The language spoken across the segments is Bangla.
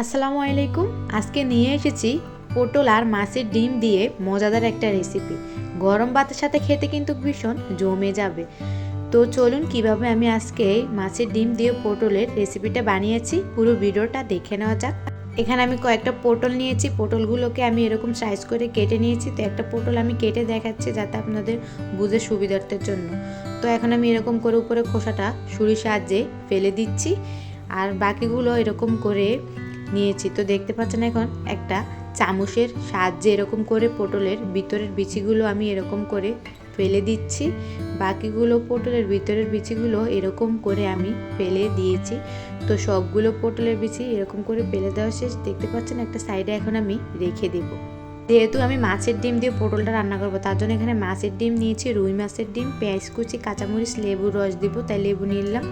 আসসালামু আলাইকুম। আজকে নিয়ে এসেছি পটল আর মাছের ডিম দিয়ে মজাদার একটা রেসিপি গরম ভাতের সাথে খেতে কিন্তু ভীষণ জমে যাবে। তো চলুন কীভাবে আমি আজকে মাছের ডিম দিয়ে পটলের রেসিপিটা বানিয়েছি, পুরো ভিডিওটা দেখে নেওয়া যাক। এখানে আমি কয়েকটা পটল নিয়েছি, পটলগুলোকে আমি এরকম সাইজ করে কেটে নিয়েছি। তো একটা পটল আমি কেটে দেখাচ্ছি যাতে আপনাদের বুঝে সুবিধার্থের জন্য। তো এখন আমি এরকম করে উপরে খোসাটা ছুরির সাহায্যে ফেলে দিচ্ছি। আর বাকিগুলো এরকম করে নিয়েছি তো দেখতে পাচ্ছেন এখন। একটা চামচের সাহায্যে এরকম করে পটলের ভিতরের বিচিগুলো আমি এরকম করে ফেলে দিচ্ছি। বাকিগুলো পটলের ভিতরের বিচিগুলো এরকম করে আমি ফেলে দিয়েছি। তো সবগুলো পটলের বিচি এরকম করে ফেলে দেওয়া শেষ। দেখতে পাচ্ছেন একটা সাইডে এখন আমি রেখে দেব। যেহেতু আমি মাছের ডিম দিয়ে পটলটা রান্না করব, তার জন্য এখানে মাছের ডিম নিয়েছি, রুই মাছের ডিম, পেঁয়াজ কুচি, কাঁচামরিচ, লেবুর রস দিব, তাই লেবু নিলাম।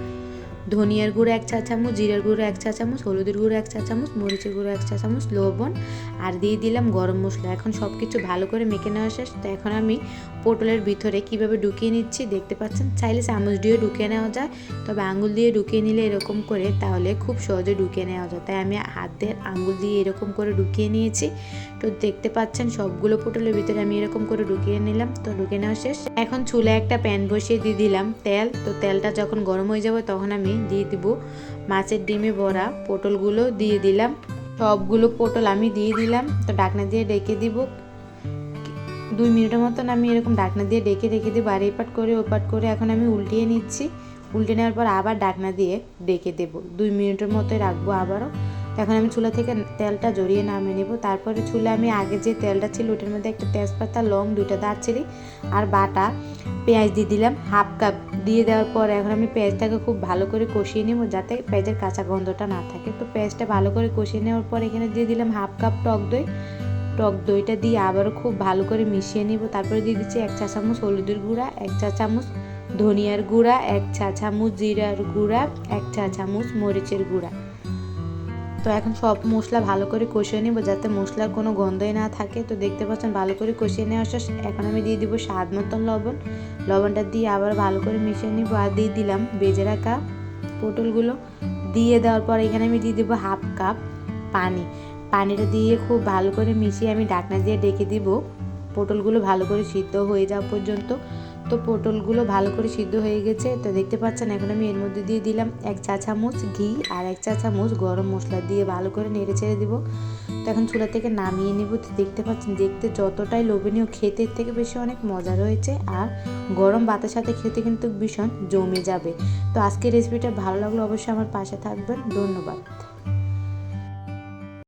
ধনিয়ার গুঁড়ো এক চা চামচ, জিরার গুঁড়ো এক চা চামচ, হলুদের গুঁড়ো এক চা চামচ, মরিচের গুঁড়ো এক চা চামচ, লবণ আর দিয়ে দিলাম গরম মশলা। এখন সব কিছু ভালো করে মেখে নেওয়া শেষ। তো এখন আমি পটলের ভিতরে কীভাবে ঢুকিয়ে নিচ্ছি দেখতে পাচ্ছেন? চাইলে চামচ দিয়ে ঢুকিয়ে নেওয়া যায়, তবে আঙুল দিয়ে ঢুকিয়ে নিলে এরকম করে তাহলে খুব সহজে ঢুকিয়ে নেওয়া যায়। তাই আমি হাতের আঙুল দিয়ে এরকম করে ঢুকিয়ে নিয়েছি। তো দেখতে পাচ্ছেন সবগুলো পটলের ভিতরে আমি এরকম করে ঢুকিয়ে নিলাম। তো ঢুকিয়ে নেওয়া শেষ। এখন চুলে একটা প্যান বসিয়ে দিয়ে দিলাম তেল। তো তেলটা যখন গরম হয়ে যাবে তখন আমি দিয়ে দিব। মাছের ডিমে ভরা পটলগুলো দিয়ে দিলাম। সবগুলো পটল আমি দিয়ে দিলাম। তো ডাকনা দিয়ে ডেকে দিব। দুই মিনিটের মতন আমি এরকম ডাকনা দিয়ে ডেকে রেখে দিব। আর এই পাট করে ও পাট করে এখন আমি উল্টিয়ে নিচ্ছি। উল্টে নেওয়ার পর আবার ডাকনা দিয়ে ডেকে দেবো। দুই মিনিটের মতোই রাখব আবারও। এখন আমি চুলা থেকে তেলটা জড়িয়ে নামিয়ে নেব। তারপরে চুলে আমি আগে যে তেলটা ছিল, ওটার মধ্যে একটা তেজপাতা, লং দুইটা দারচিনি আর বাটা, পেঁয়াজ দিয়ে দিলাম। হাফ কাপ দিয়ে দেওয়ার পর এখন আমি পেঁয়াজটাকে খুব ভালো করে কষিয়ে নেব যাতে পেঁয়াজের কাঁচা গন্ধটা না থাকে। তো পেঁয়াজটা ভালো করে কষিয়ে নেওয়ার পর এখানে দিয়ে দিলাম হাফ কাপ টক দই। টক দইটা দিয়ে আবারও খুব ভালো করে মিশিয়ে নিব। তারপরে দিয়ে দিচ্ছি এক চা চামচ হলুদের গুঁড়া, এক চা চামচ ধনিয়ার গুঁড়া, এক চা চামচ জিরার গুঁড়া, এক চা চামচ মরিচের গুঁড়া। তো এখন সব মশলা ভালো করে কষিয়ে নেব, যাতে মশলার কোনো গন্ধই না থাকে। তো দেখতে পাচ্ছেন ভালো করে কষিয়ে নেওয়া শেষ এখন আমি দিয়ে দিব স্বাদ মতন লবণ। লবণটা দিয়ে আবার ভালো করে মিশিয়ে নিব আর দিয়ে দিলাম বেজে রাখা পটলগুলো। দিয়ে দেওয়ার পর এখানে আমি দিয়ে দেবো হাফ কাপ পানি। পানিটা দিয়ে খুব ভালো করে মিশিয়ে আমি ডাকনা দিয়ে ডেকে দিব। পটলগুলো ভালো করে সিদ্ধ হয়ে যাওয়া পর্যন্ত। তো পটলগুলো ভালো করে সিদ্ধ হয়ে গেছে। তো দেখতে পাচ্ছেন, এখন আমি এর মধ্যে দিয়ে দিলাম এক চা চামচ ঘি আর এক চা চামচ গরম মশলা দিয়ে ভালো করে নেড়ে ছেড়ে দিব। তো এখন চুলা থেকে নামিয়ে নিব। তো দেখতে পাচ্ছেন, দেখতে যতটাই লোভনীয়, খেতে থেকে বেশি অনেক মজা রয়েছে আর গরম ভাতের সাথে খেতে কিন্তু ভীষণ জমে যাবে। তো আজকের রেসিপিটা ভালো লাগল, অবশ্যই আমার পাশে থাকবেন। ধন্যবাদ।